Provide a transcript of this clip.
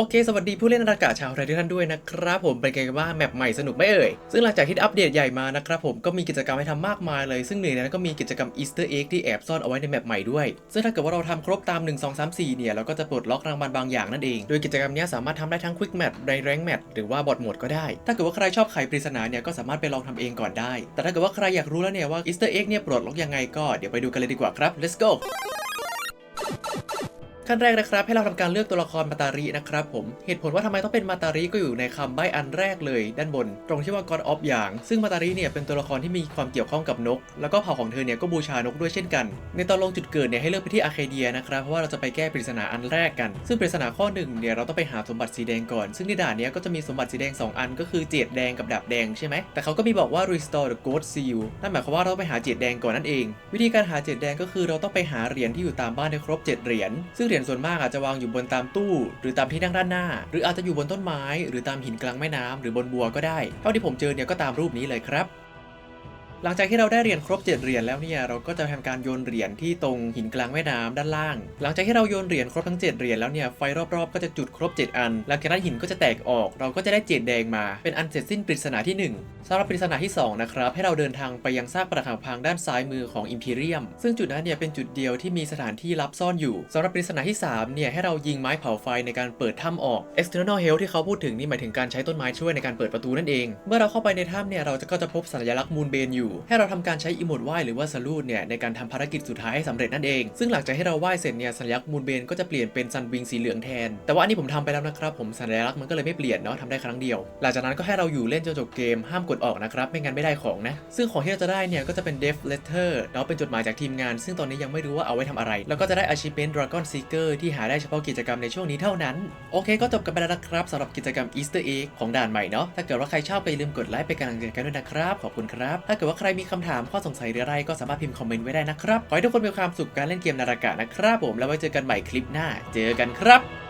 โอเค สวัสดีผู้เล่นอากาศชาวไทยทุกท่านด้วยนะครับผมเป็นไงกันบ้างแมปใหม่สนุกไหมเอ่ย ซึ่งหลังจากที่อัปเดตใหญ่มานะครับผมก็มีกิจกรรมให้ทำมากมายเลย ซึ่งหนึ่งในนั้นก็มีกิจกรรม Easter Egg ที่แอบซ่อนเอาไว้ในแมปใหม่ด้วย ซึ่งถ้าเกิดว่าเราทำครบตาม 1 2 3 4 เนี่ย เราก็จะปลดล็อกรางวัลบางอย่างนั่นเอง โดยกิจกรรมนี้สามารถทำได้ทั้ง Quick Match ใน Rank Match หรือว่าบอทหมดก็ได้ ถ้าเกิดว่าใครชอบไขปริศนาเนี่ยก็สามารถไปลองทำเองก่อนได้ แต่ถ้าเกิดว่าใครอยากรู้แล้วเนี่ยว่า Easter Egg เนี่ยปลดล็อกยังไงก็เดี๋ยวไปดูกันเลยดีกว่าครับ let's go ขั้นแรกนะครับ ให้เราทำการเลือกตัวละครมาตารินะครับผมเหตุผลว่าทำไมต้องเป็นมาตาริก็อยู่ในคำใบ้อันแรกเลยด้านบน ตรงที่ว่า God of อย่าง ซึ่งมาตาริเนี่ยเป็นตัวละครที่มีความเกี่ยวข้องกับนก แล้วก็เผ่าของเธอเนี่ยก็บูชานกด้วยเช่นกัน ในตอนลงจุดเกิดเนี่ยให้เลือกไปที่อาเคเดียนะครับเพราะว่าเราจะไปแก้ปริศนาอันแรกกัน ซึ่งปริศนาข้อหนึ่งเนี่ยเราต้องไปหาสมบัติสีแดงก่อน ซึ่งในด่านเนี้ยก็จะมีสมบัติสีแดงสองอัน ก็คือเจดแดงกับดาบแดงใช่ไหมแต่เขาก็มีบอกว่า restore the gold seal นั่นหมายความว่าเราต้องไปหาเจดแดงก่อนนั่นเอง วิธีการหาเจดแดงก็คือเราต้องไปหาเหรียญที่อยู่ตามบ้านให้ครบเจ็ดเหรียญซึ่งเหรียญส่วนมากอาจจะวางอยู่บนตามตู้ หรือตามที่นั่งด้านหน้า หรืออาจจะอยู่บนต้นไม้ หรือตามหินกลางแม่น้ำหรือบนบัวก็ได้ เท่าที่ผมเจอเนี่ยก็ตามรูปนี้เลยครับ หลังจากที่เราได้เหรียญครบ 7 เหรียญแล้วเนี่ยเราก็จะทำการโยนเหรียญที่ตรงหินกลางแม่น้ำด้านล่าง หลังจากที่เราโยนเหรียญครบทั้ง 7 เหรียญแล้วเนี่ยไฟรอบๆก็จะจุดครบ 7 อัน หลังจากนั้นหินก็จะแตกออก เราก็จะได้เจดแดงมา เป็นอันเสร็จสิ้นปริศนาที่ 1สำหรับปริศนาที่ 2 นะครับ ให้เราเดินทางไปยังซากปรักหักพังด้านซ้ายมือของอิมพีเรียม ซึ่งจุดนั้นเนี่ยเป็นจุดเดียวที่มีสถานที่ลับซ่อนอยู่สำหรับปริศนาที่3เนี่ยให้เรายิงไม้เผาไฟในการเปิดถ้ำออก external help ที่เขาพูดถึงนี่หมายถึงการใช้ต้นไม้ช่วยในการเปิดประตูนั่นเอง เมื่อเราเข้าไปในถ้ำเนี่ยเราจะก็จะพบสัญลักษณ์มูนเบนอยู่ให้เราทำการใช้อีโมดไหว้หรือว่าสลูดเนี่ยในการทำภารกิจสุดท้ายให้สำเร็จนั่นเอง ซึ่งหลังจากให้เราไหว้เสร็จเนี่ยสัญลักษณ์มูนเบนก็จะเปลี่ยนเป็นซันวิงสีเหลืองแทน แต่ว่าอันนี้ผมทำไปแล้วนะครับผมสัญลักษณ์มันก็เลยไม่เปลี่ยนเนาะทำได้ครั้งเดียว หลังจากนั้นก็ให้เราอยู่เล่นจนจบเกมห้ามกดออกนะครับไม่งั้นไม่ได้ของนะ ซึ่งของที่เราจะได้เนี่ยก็จะเป็น Death Letter เนาะเป็นจดหมายจากทีมงาน ซึ่งตอนนี้ยังไม่รู้ว่าเอาไว้ทำอะไร แล้วก็จะได้ Achievement Dragon Seeker ที่หาได้เฉพาะกิจกรรมในช่วงนี้เท่านั้น โอเค ก็จบกันไปแล้วนะครับสำหรับกิจกรรม Easter Egg ของด่านใหม่เนาะถ้าเกิดว่าใครชอบก็อย่าลืมกดไลค์เป็นกำลังใจกันด้วยนะครับขอบคุณครับถ้าเกิดว่าใครมีคำถามข้อสงสัยหรืออะไรก็สามารถพิมพ์คอมเมนต์ไว้ได้นะครับ ขอให้ทุกคนมีความสุขการเล่นเกมนาฬิกานะครับผมแล้วไว้เจอกันใหม่คลิปหน้า เจอกันครับ